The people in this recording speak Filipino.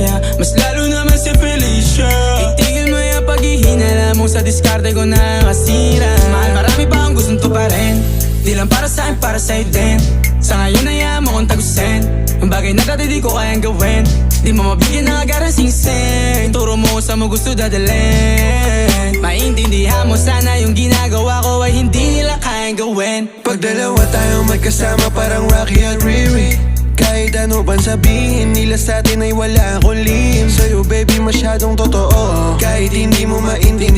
siya. Mas lalo naman si Felicia. Itigil mo yung paghihinala mo Sa diskarte ko na masira. Mahal marami pa ang gustong to pa rin Di lang para sa'kin, para sa'yo din. Sa ngayon ayaw mo kong tagusin. Ang bagay na dati di ko kayang gawin. Di mo mabigyan ng agarang singsing Turo mo sa mo gusto dadalhin. Maintindihan mo sana yung ginagawa ko Ay hindi nila kayang gawin. Pag dalawa tayo magkasama parang Rocky at Riri Kahit ano pang sabihin nila sa atin ay wala akong lihim Sa'yo baby masyadong totoo. Kahit hindi mo maintindihan